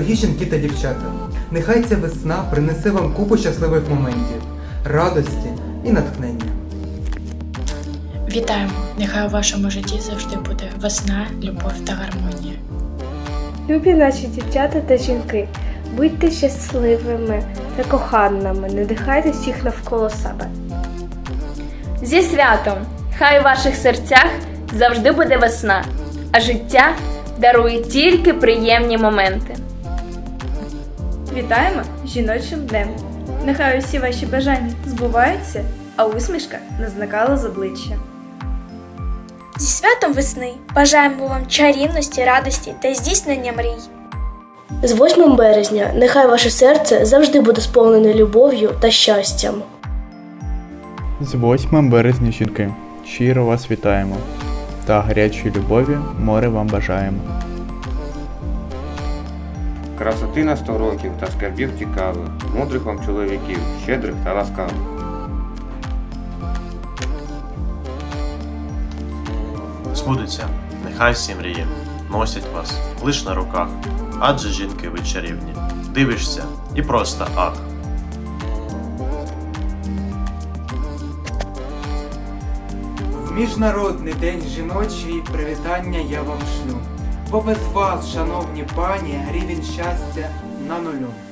Дорогі жінки та дівчата, нехай ця весна принесе вам купу щасливих моментів, радості і натхнення. Вітаємо! Нехай у вашому житті завжди буде весна, любов та гармонія. Любі наші дівчата та жінки, будьте щасливими та коханими, надихайте всіх навколо себе. Зі святом! Хай у ваших серцях завжди буде весна, а життя дарує тільки приємні моменти. Вітаємо з жіночим днем! Нехай усі ваші бажання збуваються, а усмішка не зникала з обличчя. Зі святом весни бажаємо вам чарівності, радості та здійснення мрій. З 8 березня нехай ваше серце завжди буде сповнене любов'ю та щастям. З 8 березня жінки. Щиро вас вітаємо. Та гарячої любові море вам бажаємо. Красоти на сто років та скарбів цікавих, мудрих вам чоловіків, щедрих та ласкавих. Збудеться, нехай всі мрії носять вас лиш на руках, адже жінки ви чарівні. Дивишся і просто ах. В Міжнародний день жіночий привітання я вам шлю. Бо вас, шановні пані, рівень щастя на нулю.